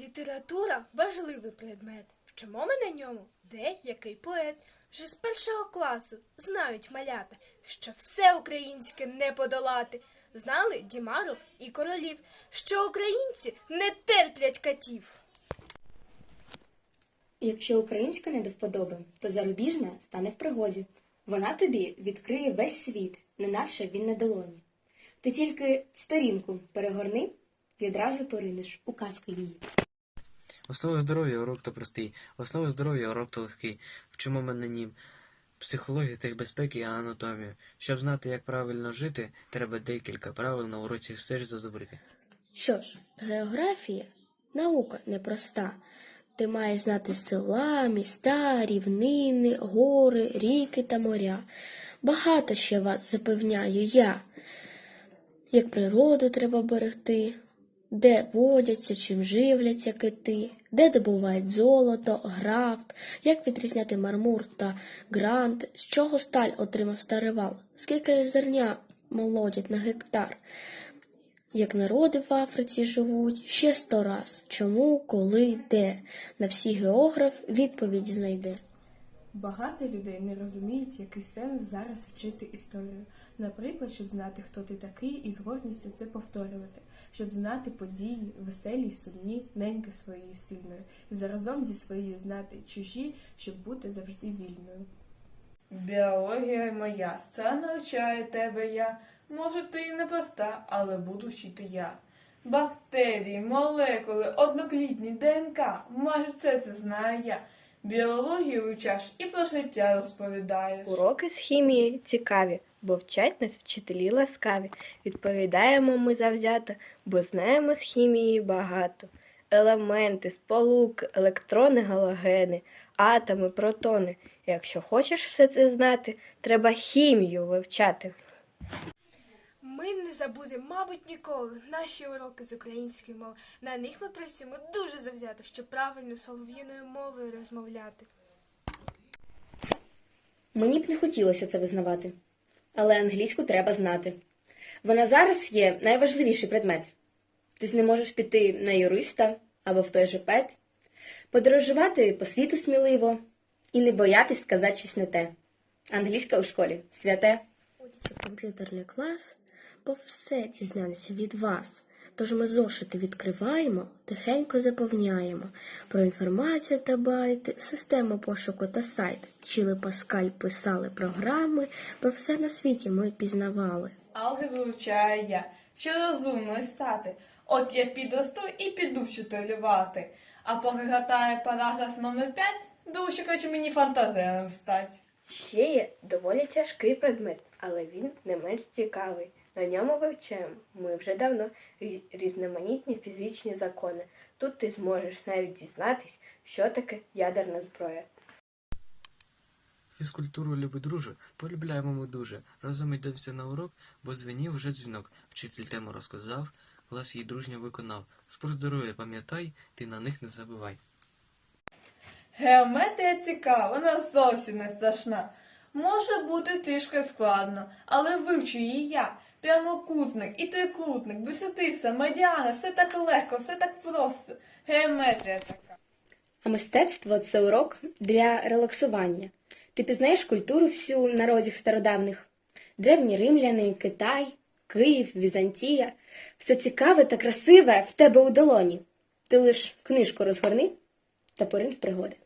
Література важливий предмет. Вчимо ми на ньому, де який поет. Вже з першого класу знають малята, що все українське не подолати. Знали Дімаров і королів, що українці не терплять катів. Якщо українська не до вподоби, то зарубіжна стане в пригоді. Вона тобі відкриє весь світ, неначе він на долоні. Ти тільки сторінку перегорни і одразу поринеш у казки її. Основи здоров'я урок то простий, основи здоров'я урок то легкий. Вчимо ми на нім психологію, техбезпеки і анатомію. Щоб знати, як правильно жити, треба декілька правил на уроці все ж зазубрити. Що ж, географія наука непроста. Ти маєш знати села, міста, рівнини, гори, ріки та моря. Багато ще вас запевняю я. Як природу треба берегти, де водяться, чим живляться кити, де добувають золото, графт, як відрізняти мармур та грант, з чого сталь отримав старивал, скільки зерня молодять на гектар. Як народи в Африці живуть ще сто раз. Чому, коли, де? На всі географ відповіді знайде. Багато людей не розуміють, який сенс зараз вчити історію. Наприклад, щоб знати, хто ти такий, і з гордістю це повторювати, щоб знати події, веселі й сумні, неньки своєї сильної, і заразом зі своєю знати чужі, щоб бути завжди вільною. Біологія моя, це навчаю тебе я. Може, ти і не проста, але буду вчити я. Бактерії, молекули, одноклітні, ДНК, майже все це знаю я. Біологію вивчаєш і про життя розповідаєш. Уроки з хімії цікаві, бо вчать нас вчителі ласкаві. Відповідаємо ми завзято, бо знаємо з хімії багато. Елементи, сполуки, електрони, галогени, атоми, протони. Якщо хочеш все це знати, треба хімію вивчати. Ми не забудемо, мабуть, ніколи наші уроки з української мови. На них ми працюємо дуже завзято, щоб правильно солов'їною мовою розмовляти. Мені б не хотілося це визнавати, але англійську треба знати. Вона зараз є найважливіший предмет. Ти не можеш піти на юриста або в той же пет, подорожувати по світу сміливо і не боятись сказати щось не те. Англійська у школі святе. В комп'ютерний клас, бо все дізнався від вас. Тож ми зошити відкриваємо, тихенько заповняємо про інформацію та байти, систему пошуку та сайт. Чили Паскаль писали програми, про все на світі ми пізнавали. Алгебру вивчаю я, що розумною стати. От я підросту і піду вчителювати. А поки гатаю параграф номер 5, думаю, що хоче мені фантазером стати. Ще є доволі тяжкий предмет, але він не менш цікавий. На ньому вивчаємо ми вже давно різноманітні фізичні закони. Тут ти зможеш навіть дізнатись, що таке ядерна зброя. Фізкультуру любить друже, полюбляємо ми дуже. Разом йдемося на урок, бо дзвенів вже дзвінок. Вчитель тему розказав, клас її дружньо виконав. Спорт здоров'я пам'ятай, ти на них не забувай. Геометрія цікава, вона зовсім не страшна. Може бути трішки складно, але вивчу її я. Прямокутник і трикутник, висотиса, медіана, все так легко, все так просто. Геометрія така. А мистецтво це урок для релаксування. Ти пізнаєш культуру всю народів стародавних. Древні римляни, Китай, Київ, Візантія. Все цікаве та красиве в тебе у долоні. Ти лиш книжку розгорни та поринь в пригоди.